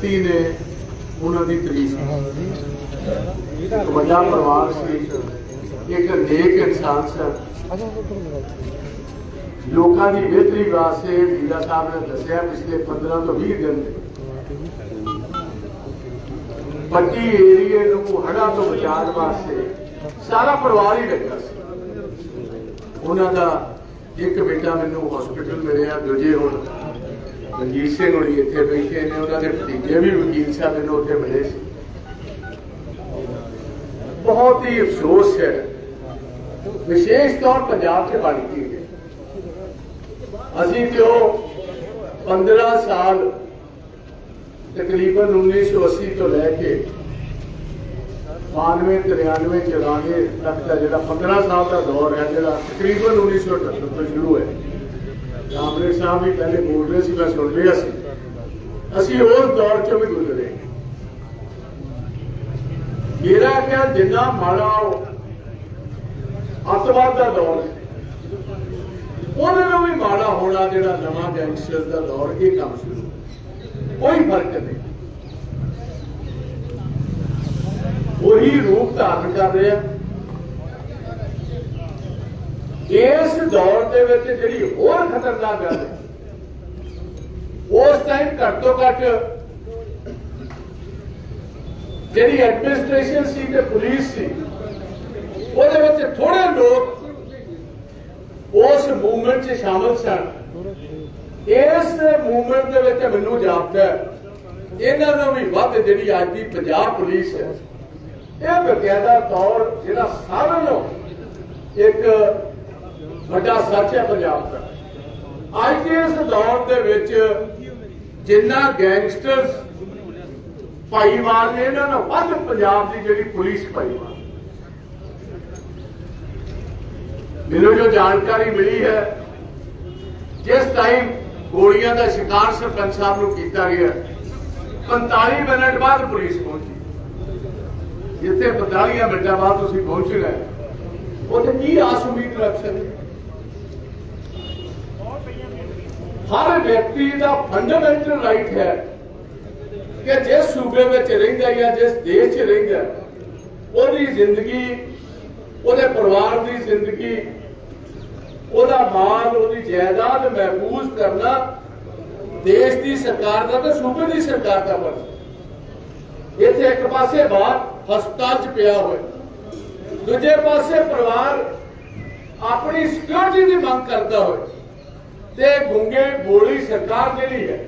ਤੀ ਨੇ ਉਹਨਾਂ ਦੀ ਤਾਰੀਫ ਇੱਕ ਵੱਡਾ ਪਰਿਵਾਰ ਸੀ, ਇੱਕ ਨੇਕ ਇਨਸਾਨ ਸੀ। ਲੋਕਾਂ ਦੀ ਬਿਹਤਰੀ ਵਾਸਤੇ ਵੀਰਾ ਸਾਹਿਬ ਨੇ ਦੱਸਿਆ ਪਿਛਲੇ 15 ਤੋਂ 20 ਦਿਨ ਪੱਟੀ ਏਰੀਏ ਨੂੰ ਹੜ੍ਹਾਂ ਤੋਂ ਬਚਾਉਣ ਵਾਸਤੇ ਸਾਰਾ ਪਰਿਵਾਰ ਹੀ ਲੱਗਾ ਸੀ। ਉਹਨਾਂ ਦਾ ਇੱਕ ਬੇਟਾ ਮੈਨੂੰ ਹਸਪੀਟਲ ਮਿਲਿਆ, ਦੂਜੇ ਹੁਣ ਰਣਜੀਤ ਸਿੰਘ ਹੋਣੀ ਇੱਥੇ ਬੈਠੇ ਨੇ ਉਹਨਾਂ ਦੇ ਭਤੀਜੇ ਵੀ ਵਕੀਲ ਸਾਹਿਬ ਮੈਨੂੰ ਉੱਥੇ ਮਿਲੇ ਸੀ। ਬਹੁਤ ਹੀ ਅਫਸੋਸ ਹੈ। ਵਿਸ਼ੇਸ਼ ਤੌਰ ਪੰਜਾਬ 'ਚ ਬਣ ਗਈ ਅਸੀਂ ਤੇ ਉਹ 15 ਸਾਲ ਤਕਰੀਬਨ 1980 ਤੋਂ ਲੈ ਕੇ 92 93 94 ਤੱਕ ਦਾ ਜਿਹੜਾ 15 ਸਾਲ ਦਾ ਦੌਰ ਹੈ, ਜਿਹੜਾ ਤਕਰੀਬਨ 1978 ਤੋਂ ਸ਼ੁਰੂ ਹੈ। ਰਾਮਰੇ ਸਾਹਿਬ ਵੀ ਪਹਿਲੇ ਬੋਲ ਰਹੇ ਸੀ, ਮੈਂ ਸੁਣ ਰਿਹਾ ਸੀ। ਅਸੀਂ ਉਸ ਦੌਰ ਚੋਂ ਵੀ ਗੁਜ਼ਰੇ? ਮੇਰਾ ਕਿਹਾ, ਜਿੰਨਾ ਮਾੜਾ ਉਹ ਅੱਤਵਾਦ ਦਾ ਦੌਰ ਉਹਨਾਂ ਨੂੰ ਵੀ ਮਾੜਾ ਹੋਣਾ ਜਿਹੜਾ ਨਵਾਂ ਗੈਂਗਸਟਰ ਦਾ ਦੌਰ, ਇਹ ਕੰਮ ਸ਼ੁਰੂ ਕੋਈ ਫ਼ਰਕ ਨਹੀਂ। ਉਹੀ ਰੂਪ ਧਾਰਨ ਕਰ ਰਿਹਾ। ਇਸ ਦੌਰ ਦੇ ਵਿੱਚ ਜਿਹੜੀ ਹੋਰ ਖਤਰਨਾਕ ਗੱਲ ਹੈ, ਉਸ ਟਾਈਮ ਘੱਟ ਤੋਂ ਘੱਟ ਜਿਹੜੀ ਐਡਮਿਨਿਸਟ੍ਰੇਸ਼ਨ ਸੀ ਤੇ ਪੁਲਿਸ ਸੀ, ਉਹਦੇ ਵਿੱਚ ਥੋੜੇ ਲੋਕ ਉਸ ਮੂਵਮੈਂਟ 'ਚ ਸ਼ਾਮਲ ਸਨ। ਇਸ ਮੂਵਮੈਂਟ ਦੇ ਵਿੱਚ ਮੈਨੂੰ ਜਾਪਦਾ ਇਹਨਾਂ ਨੂੰ ਵੀ ਵੱਧ ਜਿਹੜੀ ਅੱਜ ਦੀ ਪੰਜਾਬ ਪੁਲਿਸ ਹੈ, ਇਹ ਬਕਾਇਦਾ ਤੌਰ ਜਿਹੜਾ ਸਾਰਿਆਂ ਨੂੰ ਇੱਕ ਵੱਡਾ ਸੱਚ ਹੈ ਪੰਜਾਬ ਦਾ। ਅੱਜ ਦੇ ਇਸ ਦੌਰ ਦੇ ਵਿੱਚ ਜਿੰਨਾ ਗੈਂਗਸਟਰਸ ਭਾਈਵਾਲ ਨੇ, ਇਹਨਾਂ ਨੂੰ ਵੱਧ ਪੰਜਾਬ ਦੀ ਜਿਹੜੀ ਪੁਲਿਸ ਭਾਈਵਾਲ ਮੈਨੂੰ ਜੋ ਜਾਣਕਾਰੀ ਮਿਲੀ ਹੈ, ਜਿਸ ਟਾਈਮ ਗੋਲੀਆਂ ਦਾ ਸ਼ਿਕਾਰ ਸਰਪੰਚ ਸਾਹਿਬ ਨੂੰ ਕੀਤਾ ਗਿਆ 45 ਮਿੰਟ ਬਾਅਦ ਪੁਲਿਸ ਪਹੁੰਚੀ। ਜਿੱਥੇ 45 ਮਿੰਟਾਂ ਬਾਅਦ ਤੁਸੀਂ ਪਹੁੰਚ ਗਏ। ਉੱਥੇ ਕੀ ਆਸ ਉਮੀਦ ਰੱਖ ਸਕਦੇ ਹਰ ਵਿਅਕਤੀ ਦਾ ਫੰਡਾਮੈਂਟਲ ਰਾਈਟ ਹੈ ਕਿ ਜਿਸ ਸੂਬੇ ਵਿੱਚ ਰਹਿੰਦਾ ਜਾਂ ਜਿਸ ਦੇਸ਼ 'ਚ ਰਹਿੰਦਾ, ਉਹਦੀ ਜ਼ਿੰਦਗੀ, ਉਹਦੇ ਪਰਿਵਾਰ ਦੀ ਜ਼ਿੰਦਗੀ, ਉਹਦਾ ਮਾਲ, ਉਹਦੀ ਜਾਇਦਾਦ ਮਹਿਫੂਜ਼ ਕਰਨਾ ਦੇਸ਼ ਦੀ ਸਰਕਾਰ ਦਾ ਤੇ ਸੂਬੇ ਦੀ ਸਰਕਾਰ ਦਾ ਫਰਜ਼ ਇੱਥੇ ਇੱਕ ਪਾਸੇ ਬਾਹਰ ਹਸਪਤਾਲ 'ਚ ਪਿਆ ਹੋਇਆ, ਦੂਜੇ ਪਾਸੇ ਪਰਿਵਾਰ ਆਪਣੀ ਸਿਕਿਉਰਿਟੀ ਦੀ ਮੰਗ ਕਰਦਾ ਹੋਇਆ। ਤੇ ਗੁੰਗੇ ਗੋਲੀ ਸਰਕਾਰ ਜਿਹੜੀ ਹੈ